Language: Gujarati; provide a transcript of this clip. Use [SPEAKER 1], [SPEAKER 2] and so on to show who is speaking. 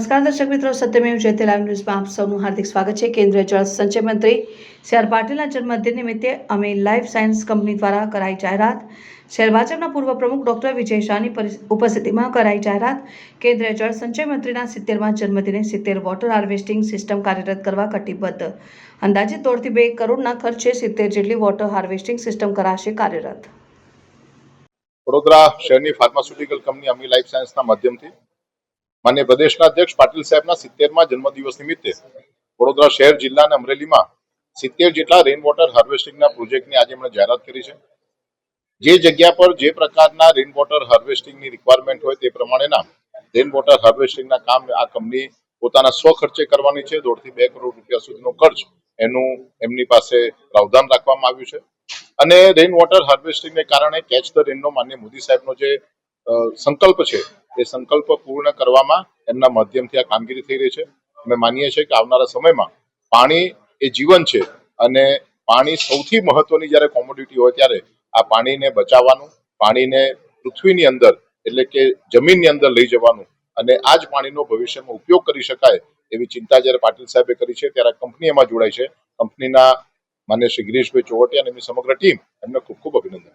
[SPEAKER 1] નમસ્કાર દર્શક મિત્રો, સત્યમેવ જયતે લાઈવ ન્યૂઝમાં આપ સૌનું હાર્દિક સ્વાગત છે. કેન્દ્રીય જળ સંચય મંત્રી સી આર પાટીલના જન્મદિન નિમિત્તે અમે લાઈફ સાયન્સ કંપની દ્વારા કરાઈ જાહેરાત. શહેર ભાજપના પૂર્વ પ્રમુખ ડોક્ટર વિજય શાહની ઉપસ્થિતિમાં કરાઈ જાહેરાત. કેન્દ્રીય જળ સંચય મંત્રીના સિત્તેરમાં જન્મદિને સિત્તેર વોટર હાર્વેસ્ટિંગ સિસ્ટમ કાર્યરત કરવા કટિબદ્ધ. અંદાજે દોઢથી બે કરોડના ખર્ચે સિત્તેર જેટલી વોટર હાર્વેસ્ટિંગ સિસ્ટમ કરાશે કાર્યરત.
[SPEAKER 2] વડોદરા શહેરની ફાર્માસ્યુટિકલ કંપની અમી લાઈફ સાયન્સના માધ્યમથી માન્ય પ્રદેશના અધ્યક્ષ પાટીલ સાહેબના સિત્તેરમા જન્મદિવસ નિમિત્તે વડોદરા શહેર, જિલ્લા અને અમરેલીમાં સિત્તેર જેટલા રેઇન વોટર હાર્વેસ્ટિંગના પ્રોજેક્ટની આજે એમણે જાહેરાત કરી છે. જે જગ્યા પર જે પ્રકારના રેઇન વોટર હાર્વેસ્ટિંગની રિક્વાયરમેન્ટ હોય તે પ્રમાણેના રેઇન વોટર હાર્વેસ્ટિંગના કામ આ કંપની પોતાના સ્વ ખર્ચે કરવાની છે. દોઢથી બે કરોડ રૂપિયા સુધીનો ખર્ચ એનું એમની પાસે પ્રાવધાન રાખવામાં આવ્યું છે. અને રેઇન વોટર હાર્વેસ્ટિંગને કારણે કેચ ધ રેનનો માન્ય મોદી સાહેબનો જે સંકલ્પ છે એ સંકલ્પ પૂર્ણ કરવામાં એમના માધ્યમથી આ કામગીરી થઈ રહી છે. અમે માનીએ છીએ કે આવનારા સમયમાં પાણી એ જીવન છે અને પાણી સૌથી મહત્વની જ્યારે કોમોડિટી હોય ત્યારે આ પાણીને બચાવવાનું, પાણીને પૃથ્વીની અંદર એટલે કે જમીનની અંદર લઈ જવાનું અને આ જ પાણીનો ભવિષ્યમાં ઉપયોગ કરી શકાય એવી ચિંતા જ્યારે પાટીલ સાહેબે કરી છે ત્યારે કંપની એમાં જોડાય છે. કંપનીના માન્ય શ્રી ગિરીશભાઈ ચોવટિયા અને એમની સમગ્ર ટીમ એમને ખૂબ ખૂબ અભિનંદન.